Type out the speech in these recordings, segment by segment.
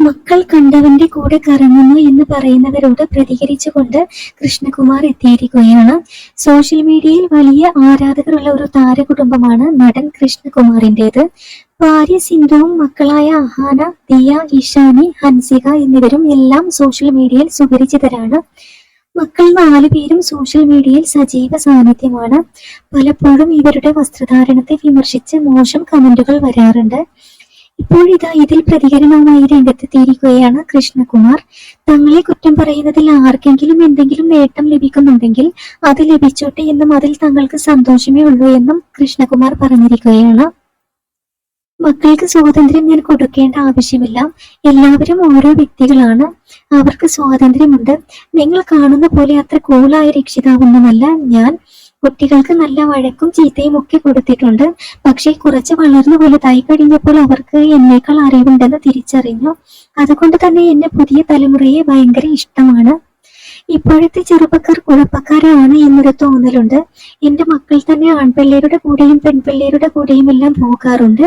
മക്കൾ കണ്ടവന്റെ കൂടെ കറങ്ങുന്നു എന്ന് പറയുന്നവരോട് പ്രതികരിച്ചുകൊണ്ട് കൃഷ്ണകുമാർ എത്തിയിരിക്കുകയാണ്. സോഷ്യൽ മീഡിയയിൽ വലിയ ആരാധകരുള്ള ഒരു താരകുടുംബമാണ് നടൻ കൃഷ്ണകുമാറിന്റെത് ഭാര്യ സിന്ധുവും മക്കളായ അഹാന ദിയ ഇഷാനി ഹൻസിക എന്നിവരും എല്ലാം സോഷ്യൽ മീഡിയയിൽ സുപരിചിതരാണ്. മക്കൾ നാലുപേരും സോഷ്യൽ മീഡിയയിൽ സജീവ സാന്നിധ്യമാണ്. പലപ്പോഴും ഇവരുടെ വസ്ത്രധാരണത്തെ വിമർശിച്ച് മോശം കമന്റുകൾ വരാറുണ്ട്. ഇപ്പോഴിതാ ഇതിൽ പ്രതികരണവുമായി രംഗത്തെത്തിയിരിക്കുകയാണ് കൃഷ്ണകുമാർ. തങ്ങളെ കുറ്റം പറയുന്നതിൽ ആർക്കെങ്കിലും എന്തെങ്കിലും നേട്ടം ലഭിക്കുന്നുണ്ടെങ്കിൽ അത് ലഭിച്ചോട്ടെ എന്നും അതിൽ തങ്ങൾക്ക് സന്തോഷമേ ഉള്ളൂ എന്നും കൃഷ്ണകുമാർ പറഞ്ഞിരിക്കുകയാണ്. മക്കൾക്ക് സ്വാതന്ത്ര്യം ഞാൻ കൊടുക്കേണ്ട ആവശ്യമില്ല. എല്ലാവരും ഓരോ വ്യക്തികളാണ്. അവർക്ക് സ്വാതന്ത്ര്യമുണ്ട്. നിങ്ങൾ കാണുന്ന പോലെ അത്ര കൂളായ രക്ഷിതാവൊന്നുമല്ല ഞാൻ. കുട്ടികൾക്ക് നല്ല വഴക്കും ചീത്തയും ഒക്കെ കൊടുത്തിട്ടുണ്ട്. പക്ഷേ കുറച്ച് വളർന്നു വലുതായി കഴിഞ്ഞപ്പോൾ അവർക്ക് എന്നേക്കാൾ അറിവുണ്ടെന്ന് തിരിച്ചറിഞ്ഞു. അതുകൊണ്ട് തന്നെ എന്നെ പുതിയ തലമുറയെ ഭയങ്കര ഇഷ്ടമാണ്. ഇപ്പോഴത്തെ ചെറുപ്പക്കാർ കുഴപ്പക്കാരാണ് എന്നൊരു തോന്നലുണ്ട്. എന്റെ മക്കൾ തന്നെ ആൺപിള്ളേരുടെ കൂടെയും പെൺപിള്ളേരുടെ കൂടെയും എല്ലാം പോകാറുണ്ട്.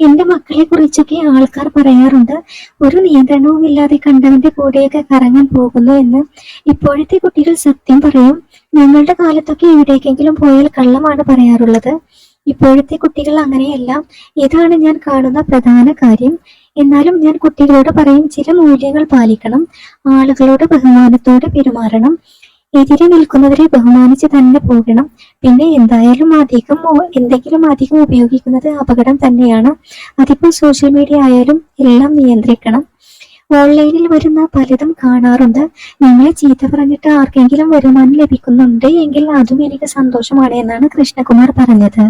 എന്റെ മക്കളെ കുറിച്ചൊക്കെ ആൾക്കാർ പറയാറുണ്ട്. ഒരു നിയന്ത്രണവും ഇല്ലാതെ കണ്ടവന്റെ കൂടെയൊക്കെ കറങ്ങാൻ പോകുന്നു എന്ന്. ഇപ്പോഴത്തെ കുട്ടികൾ സത്യം പറയും. ഞങ്ങളുടെ കാലത്തൊക്കെ എവിടേക്കെങ്കിലും പോയാൽ കള്ളമാണ് പറയാറുള്ളത്. ഇപ്പോഴത്തെ കുട്ടികൾ അങ്ങനെയല്ല. ഇതാണ് ഞാൻ കാണുന്ന പ്രധാന കാര്യം. എന്നാലും ഞാൻ കുട്ടികളോട് പറയും ചില മൂല്യങ്ങൾ പാലിക്കണം ആളുകളോട് ബഹുമാനത്തോടെ പെരുമാറണം. എതിരെ നിൽക്കുന്നവരെ ബഹുമാനിച്ച് തന്നെ പോകണം. പിന്നെ എന്തായാലും അധികം എന്തെങ്കിലും അധികം ഉപയോഗിക്കുന്നത് അപകടം തന്നെയാണ്. അതിപ്പോൾ സോഷ്യൽ മീഡിയ ആയാലും എല്ലാം നിയന്ത്രിക്കണം. ഓൺലൈനിൽ വരുന്ന പലതും കാണാറുണ്ട്. നിങ്ങളെ ചീത്ത പറഞ്ഞിട്ട് ആർക്കെങ്കിലും വരുമാനം ലഭിക്കുന്നുണ്ട് എങ്കിൽ അതും എനിക്ക് സന്തോഷമാണ് എന്നാണ് കൃഷ്ണകുമാർ പറഞ്ഞത്.